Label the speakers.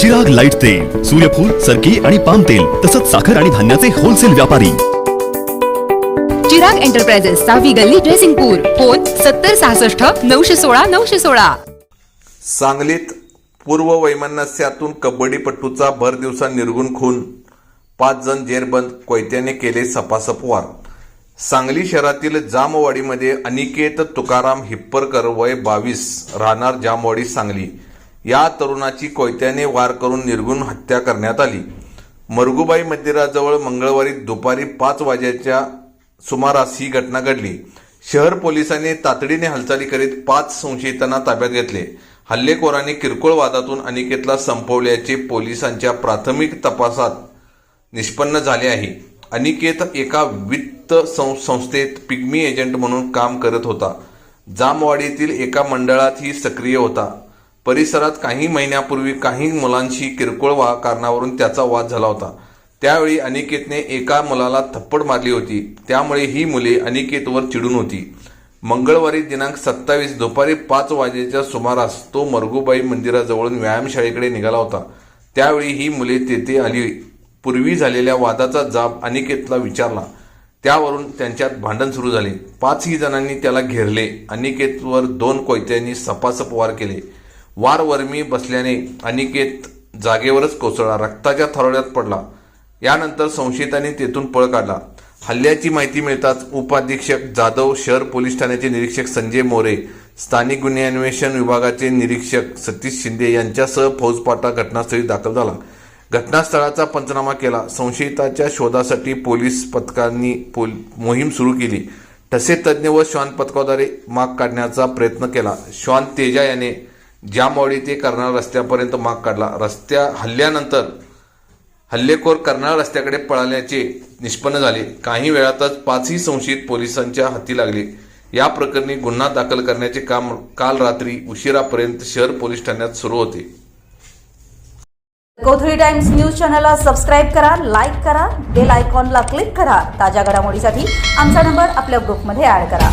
Speaker 1: जग लाइट तेल सूर्यफूल सरकी आणि पाम तेल तसंच साखर आणि धान्याचे होलसेल व्यापारी.
Speaker 2: चिराग एंटरप्राइजेस सहावी गल्ली ड्रेसिंगपूर फोन सत्तर सहासष्ट नऊशे सोळा नऊशे सोळा.
Speaker 3: सांगलीत पूर्व वैमनस्यातून कबड्डीपटूचा भर दिवसा निर्गुण खून. पाच जण जेरबंद कोयत्याने केले सपासप वार. सांगली शहरातील जामवाडीमध्ये अनिकेत तुकाराम हिप्परकर वय बावीस राहणार जामवाडी सांगली. या तरुणाची कोयत्याने वार करून निर्गुण हत्या करण्यात आली. मरगुबाई मंदिराजवळ मंगळवारी दुपारी पाच वाजेच्या सुमारास ही घटना घडली. शहर पोलिसांनी तातडीने हालचाली करीत पाच संशयितांना ताब्यात घेतले. हल्लेखोरांनी किरकोळ वादातून अनिकेतला संपवल्याचे पोलिसांच्या प्राथमिक तपासात निष्पन्न झाले आहे. अनिकेत एका वित्त संस्थेत पिग्मी एजंट म्हणून काम करत होता. जामवाडीतील एका मंडळातही सक्रिय होता. परिसरात काही महिन्यापूर्वी काही मुलांशी किरकोळ वा कारणावरून त्याचा वाद झाला होता. त्यावेळी अनिकेतने एका मुलाला थप्पड मारली होती. त्यामुळे ही मुले अनिकेतवर चिडून होती. मंगळवारी दिनांक सत्तावीस दुपारी पाच वाजेच्या सुमारास तो मरगुबाई मंदिराजवळून व्यायामशाळेकडे निघाला होता. त्यावेळी ही मुले तेथे आली. पूर्वी झालेल्या वादाचा जाब अनिकेतला विचारला. त्यावरून त्यांच्यात भांडण सुरू झाले. पाचही जणांनी त्याला घेरले. अनिकेतवर दोन कोयत्यांनी सपासप वार केले. वारवर्मी बसल्याने अनिकेत जागेवरच कोसळला रक्ताच्या थरोड्यात पडला. यानंतर संशयितांनी तेथून पळ काढला. हल्ल्याची माहिती मिळताच उपाधीक्षक जाधव शहर पोलीस ठाण्याचे निरीक्षक संजय मोरे स्थानिक गुन्हे अन्वेषण विभागाचे निरीक्षक सतीश शिंदे यांच्यासह फौजपाटा घटनास्थळी दाखल झाला. घटनास्थळाचा पंचनामा केला. संशयिताच्या शोधासाठी पोलीस पथकांनी पोल मोहीम सुरू केली. ठसे तज्ज्ञ व श्वान पथकाद्वारे माग काढण्याचा प्रयत्न केला. श्वान तेजा याने जामवाडी ते कर्नाळ रस्त्यापर्यंत माग काढला. रस्त्या हल्ल्यानंतर हल्लेखोर कर्नाळ रस्त्याकडे पळाल्याचे निष्पन्न झाले. काही वेळातच पाचही संशयित पोलिसांच्या हाती लागले. या प्रकरणी गुन्हा दाखल करण्याचे काम काल रात्री उशिरापर्यंत शहर पोलीस ठाण्यात सुरू होते.
Speaker 4: कोथळी टाइम्स न्यूज चॅनलला सबस्क्राईब करा लाईक करा बेल आयकॉनला क्लिक करा. ताज्या घडामोडीसाठी आमचा नंबर आपल्या ग्रुपमध्ये ऍड करा.